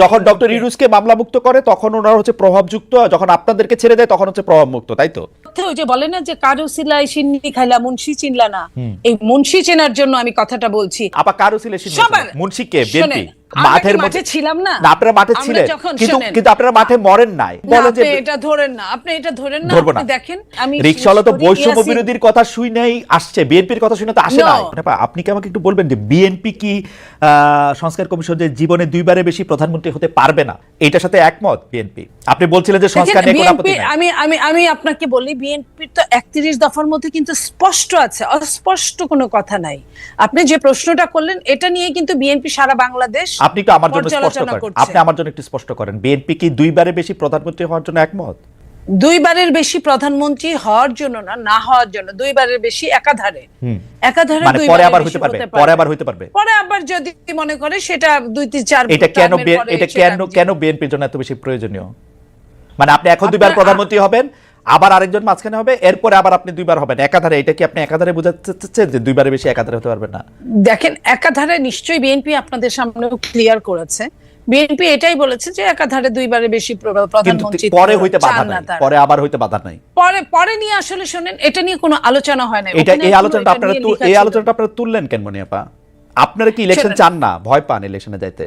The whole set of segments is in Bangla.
যখন ডক্টর ইরুসকে মামলামুক্ত করে তখন ওনারা হচ্ছে প্রভাবযুক্ত যখন আপনাদেরকে ছেড়ে দেয় তখন হচ্ছে প্রভাবমুক্ত তাই তো? ওই যে বলে না যে কারও সিলাই সিন্নি খাইলা মুন্সি চিনলা না। এই মুন্সি চেনার জন্য আমি কথাটা বলছি। আপা কারও সিলাই সিন্নি মুন্সিকে কে বিএনপি? মাঠের মাঠে ছিলাম না? না আপনারা মাঠে ছিলেন। কিন্তু কিন্তু আপনারা মাঠে মরেন নাই। বলেন যে এটা ধরেন না আপনি এটা ধরেন না আপনি দেখেন আমি রিক্সাওয়ালা তো বৈষম্য বিরোধীর কথা শুই নাই আসছে। বিএনপির কথা শুনে তো আসে আপা, আপনি কি আমাকে একটু বলবেন যে বিএনপি কি সংস্কার কমিশন যে জীবনে দুইবারে বেশি প্রধানমন্ত্রী হতে পারবে না? এটার সাথে একমত বিএনপি? আপনি বলছিলেন যে সংস্কার নিয়ে কোনো আপত্তি আমি আমি আমি আপনাকে বলি বিএনপির তো একত্রিশ দফার মধ্যে কিন্তু স্পষ্ট আছে অস্পষ্ট কোনো কথা নাই। আপনি যে প্রশ্নটা করলেন এটা নিয়ে কিন্তু বিএনপি সারা বাংলাদেশ আপনি একটু আমার জন্য স্পষ্ট করেন। আপনি আমার জন্য একটু স্পষ্ট করেন। বিএনপি কি দুইবারে বেশি প্রধানমন্ত্রী হওয়ার জন্য একমত? দুইবারের বেশি প্রধানমন্ত্রী হওয়ার জন্য না না হওয়ার জন্য দুইবারের বেশি একাধারে। একাধারে মানে পরে আবার হইতে পারবে পরে আবার হইতে পারবে। পরে আবার যদি মনে করে সেটা দুই তিন চার এটা কেন এটা কেন কেন বিএনপির জন্য এত বেশি প্রয়োজনীয়? মানে আপনি এখন দুইবার প্রধানমন্ত্রী হবেন আবার আরেকজন মাঝখানে হবে এরপরে আবার আপনি দুইবার হবেন। একাধারে এটা কি আপনি একাধারে বোঝাতে চাচ্ছেন যে দুইবারে বেশি একাধারে হতে পারবেন না? দেখেন একাধারে নিশ্চয়ই বিএনপি আপনাদের সামনেও ক্লিয়ার করেছে। বিএনপি এটাই বলেছে যে একাধারে দুইবারে বেশি প্রধানমন্ত্রী পরে হইতে বাধা নাই। পরে আবার হইতে বাধা নাই। পরে পরে নিয়ে আসলে শুনেন এটা নিয়ে কোনো আলোচনা হয় না এটা এই আলোচনাটা আপনারা এই আলোচনাটা আপনারা তুললেন কেন মনি আপা আপনারা কি ইলেকশন চান না? ভয় পান ইলেকশনে যাইতে।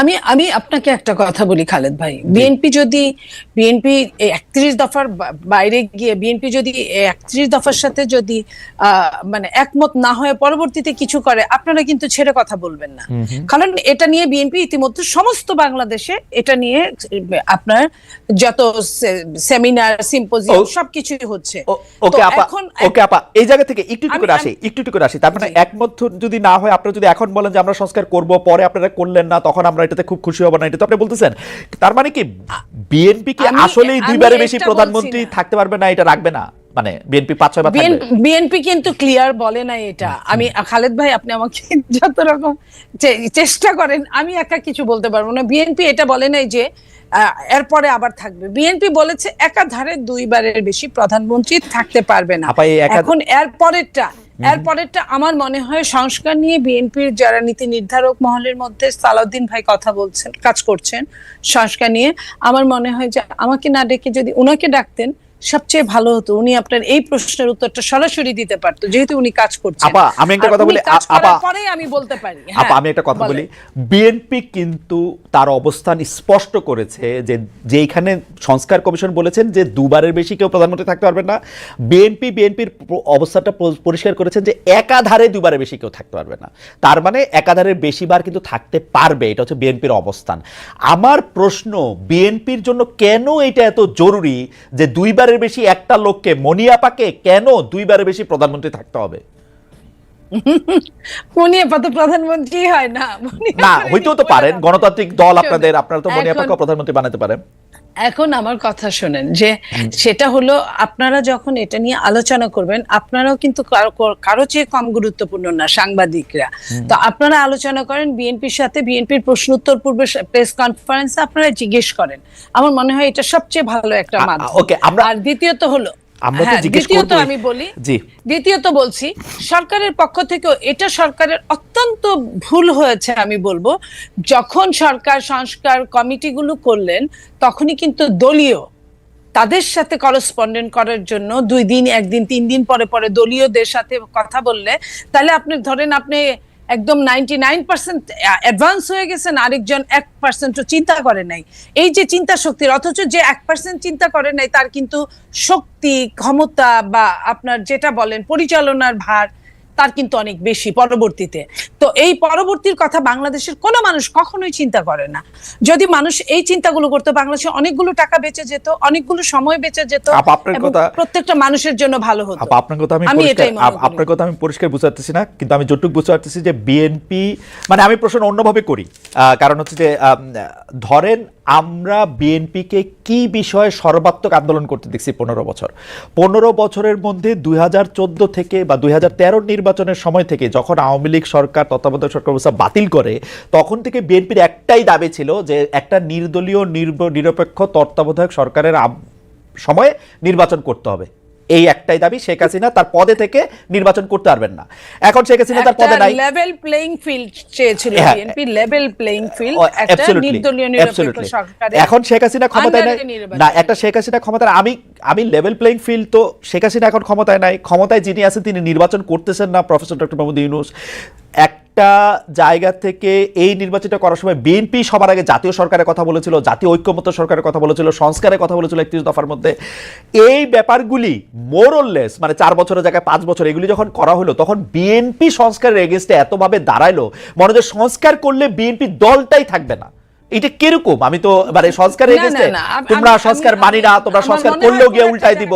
আমি আমি আপনাকে একটা কথা বলি খালেদ ভাই। বিএনপি যদি বিএনপি একত্রিশ দফার বাইরে গিয়ে বিএনপি যদি একত্রিশ দফার সাথে যদি মানে একমত না হয়ে পরবর্তীতে কিছু করে আপনারা কিন্তু ছেড়ে কথা বলবেন না। কারণ এটা নিয়ে বিএনপি ইতিমধ্যে সমস্ত বাংলাদেশে এটা নিয়ে আপনার যত সেমিনার সিম্পোজিয়াম সবকিছুই হচ্ছে। ওকে আপা ওকে আপা এই জায়গা থেকে একটু একটু করে আসি একটু একটু করে আসি। তার মানে একমত যদি না হয় আপনারা যদি এখন বলেন যে আমরা সংস্কার করব পরে আপনারা করলেন না তখন আমরা এটাতে খুব খুশি হব না এটা তো আপনি বলতেছেন তার মানে কি বিএনপি কি আসলেই দুইবারে বেশি প্রধানমন্ত্রী থাকতে পারবে না এটা রাখবে না? মানে বিএনপি পাঁচ ছয় বিএনপি কিন্তু ক্লিয়ার বলে না এটা। আমি খালেদ ভাই আপনি আমাকে যত রকম চেষ্টা করেন আমি একা কিছু বলতে পারব না। বিএনপি এটা বলে নাই যে এরপরে আবার থাকবে। বিএনপি বলেছে একাধারে দুইবারের বেশি প্রধানমন্ত্রী থাকতে পারবে না। এখন এর পরেরটা এর পরেরটা আমার মনে হয় সংস্কার নিয়ে বিএনপির যারা নীতি নির্ধারক মহলের মধ্যে সালাউদ্দিন ভাই কথা বলছেন, কাজ করছেন সংস্কার নিয়ে, আমার মনে হয় যে আমাকে না ডেকে যদি ওনাকে ডাকতেন সবচেয়ে ভালো হতো উনি আপনার এই প্রশ্নের উত্তরটা সরাসরি দিতে পারতো যেহেতু উনি কাজ করছেন। আপা, আমি একটা কথা বলি, আপা- পরেই আমি বলতে পারি আপা হ্যাঁ, আমি একটা কথা বলি বিএনপি কিন্তু তার অবস্থান স্পষ্ট করেছে যে যেইখানে সংস্কার কমিশন বলেছেন যে দুবারের বেশি কেউ প্রধানমন্ত্রী থাকতে পারবে না বিএনপি বিএনপির অবস্থাটা পরিষ্কার করেছেন যে একাধারে দুবারের বেশি কেউ থাকতে পারবে না। তার মানে একাধারের বেশিবার কিন্তু থাকতে পারবে এটা হচ্ছে বিএনপির অবস্থান। আমার প্রশ্ন বিএনপির জন্য কেন এটা এত জরুরি যে দুইবারের বেশি একটা লোককে মনিয়াপাকে কেন দুইবারের বেশি প্রধানমন্ত্রী থাকতে হবে? মনিয়াপা তো প্রধানমন্ত্রী হয় না। না হইতেও তো পারেন। গণতান্ত্রিক দল আপনাদের আপনারা তো মনিয়াপাকে প্রধানমন্ত্রী বানাতে পারেন। এখন আমার কথা শোনেন যে সেটা হলো আপনারা যখন এটা নিয়ে আলোচনা করবেন আপনারাও কিন্তু কারও কারও চেয়ে কম গুরুত্বপূর্ণ না সাংবাদিকরা। তো আপনারা আলোচনা করেন বিএনপির সাথে বিএনপির প্রশ্ন উত্তর পূর্বে প্রেস কনফারেন্সে আপনারা জিজ্ঞেস করেন। আমার মনে হয় এটা সবচেয়ে ভালো একটা মাধ্যম। ওকে, আমরা- আর দ্বিতীয়ত হলো আমরা তো হ্যাঁ, জিজ্ঞেস করবোই। আমি বলি জি। দ্বিতীয়ত বলছি সরকারের পক্ষ থেকেও এটা সরকারের অত্যন্ত ভুল হয়েছে আমি বলব যখন সরকার সংস্কার কমিটিগুলো করলেন তখনই কিন্তু দলীয় তাদের সাথে করসপন্ডেন্ট করার জন্য দুই দিন একদিন তিন দিন পরে পরে দলীয়দের সাথে কথা বললে তাহলে আপনি ধরেন আপনি একদম নাইনটি নাইন পার্সেন্ট অ্যাডভান্স হয়ে গেছেন, আরেকজন এক পার্সেন্টও চিন্তা করে নাই। এই যে চিন্তা শক্তির, অথচ যে এক পার্সেন্ট চিন্তা করে নাই, তার কিন্তু শক্তি, ক্ষমতা বা আপনার যেটা বলেন, পরিচালনার ভার তার কিন্তু অনেক বেশি পরবর্তীতে। তো এই পরবর্তীর কথা বাংলাদেশের কোনো মানুষ কখনোই চিন্তা করে না। যদি মানুষ এই চিন্তাগুলো করতো বাংলাদেশে অনেকগুলো টাকা বেঁচে যেত অনেকগুলো সময় বেঁচে যেত আপনার কথা- প্রত্যেকটা মানুষের জন্য ভালো হতো। আপনার কথা আমি। আপনার কথা আমি পরিষ্কার বুঝতে পারতেছি না কিন্তু আমি যতটুকু বুঝতে পারতেছি যে বিএনপি মানে আমি প্রশ্ন অন্যভাবে করি। কারণ হচ্ছে যে ধরেন আমরা বিএনপিকে কি বিষয়ে সর্বাত্মক আন্দোলন করতে দেখছি পনেরো বছর? পনেরো বছরের মধ্যে দুই হাজার চোদ্দ থেকে বা দু হাজার তেরো নির্বাচনের সময় থেকে যখন আওয়ামী লীগ সরকার, তত্ত্বাবধায়ক সরকার ব্যবস্থা বাতিল করে, তখন থেকে বিএনপির একটাই দাবি ছিল যে একটা নির্দলীয় নিরপেক্ষ তত্ত্বাবধায়ক সরকারের সময়ে নির্বাচন করতে হবে। এই একটাই দাবি শেখ হাসিনা তার পদে থেকে নির্বাচন করতে পারবেন না। এখন শেখ হাসিনা তার পদে নাই। লেভেল প্লেইং ফিল্ড চেয়েছিল। বিএনপি লেভেল প্লেইং ফিল্ড একটা নির্দলীয় নিরপেক্ষ. সরকারের এখন শেখ হাসিনা ক্ষমতায় নাই। না একটা শেখ হাসিনা ক্ষমতায় আমি আমি লেভেল প্লেইং ফিল্ড তো শেখ হাসিনা এখন ক্ষমতায় নাই। ক্ষমতায় যিনি আছেন তিনি নির্বাচন করতেছেন না প্রফেসর ডক্টর মোহাম্মদ ইউনুস একটা জায়গা থেকে এই নির্বাচনটা করার সময় বিএনপি সবার আগে জাতীয় সরকারের কথা বলেছিল জাতীয় ঐক্যমত্য সরকারের কথা বলেছিল সংস্কারের কথা বলেছিল একত্রিশ দফার মধ্যে। এই ব্যাপারগুলি মোরললেস মানে চার বছরের জায়গায় পাঁচ বছর এগুলি যখন করা হলো তখন বিএনপি সংস্কারের এগেনস্টে এতভাবে দাঁড়াইলো মনে হয় যে সংস্কার করলে বিএনপি দলটাই থাকবে না। এটা কীরকম? আমি তো মানে সংস্কার এগেনস্টে তোমরা সংস্কার মানি না তোমরা সংস্কার করলেও গিয়ে উল্টাই দিব।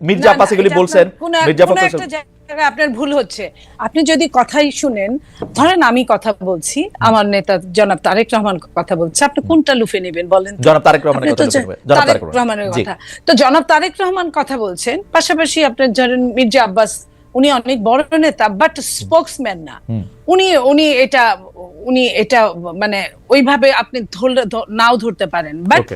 মির্জা আব্বাস এগুলি বলছেন মির্জা ফখরুল আপনার ভুল হচ্ছে। আপনি যদি কথাই শুনেন ধরেন আমি কথা বলছি আমার নেতা জনাব তারেক রহমান কথা বলছে আপনি কোনটা লুফে নেবেন বলেন জনাব তারেক রহমানের কথা তারেক তারেক রহমান। রহমানের কথা। তো জনাব তারেক রহমান কথা বলছেন পাশাপাশি আপনার ধরেন মির্জা আব্বাস উনি অনেক বড় নেতা বাট স্পোক্সম্যান না। উনি উনি এটা উনি এটা মানে ওইভাবে আপনি ধরলে নাও ধরতে পারেন। বাট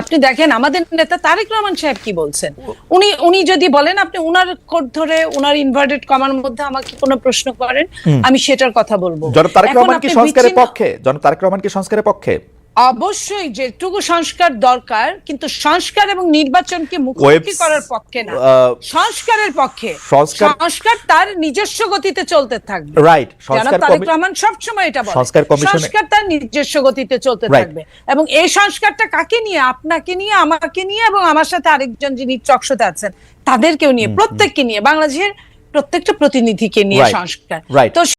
আপনি দেখেন আমাদের নেতা তারেক রহমান সাহেব কি বলছেন? উনি উনি যদি বলেন আপনি উনার কোড ধরে উনার ইনভার্টেড কমার মধ্যে আমাকে কোনো প্রশ্ন করেন আমি সেটার কথা বলব। জনাব তারেক রহমান কি সংস্কারের পক্ষে জনাব তারেক রহমান কি সংস্কারের পক্ষে? অবশ্যই যেটুকু সংস্কার দরকার কিন্তু সংস্কার এবং নির্বাচনকে মুখোমুখি করার পক্ষে না। সংস্কারের পক্ষে। সংস্কার- তার নিজস্ব গতিতে চলতে থাকবে। রাইট সংস্কার তারেক রহমান সবসময় এটা বলে সংস্কার কমিশনে- সংস্কার তার নিজস্ব গতিতে চলতে থাকবে। এবং এই সংস্কারটা কাকে নিয়ে আপনাকে নিয়ে আমাকে নিয়ে এবং আমার সাথে আরেকজন যিনি চকশোতে আছেন তাদেরকেও নিয়ে প্রত্যেককে নিয়ে বাংলাদেশের প্রত্যেকটা প্রতিনিধিকে নিয়ে সংস্কার। তো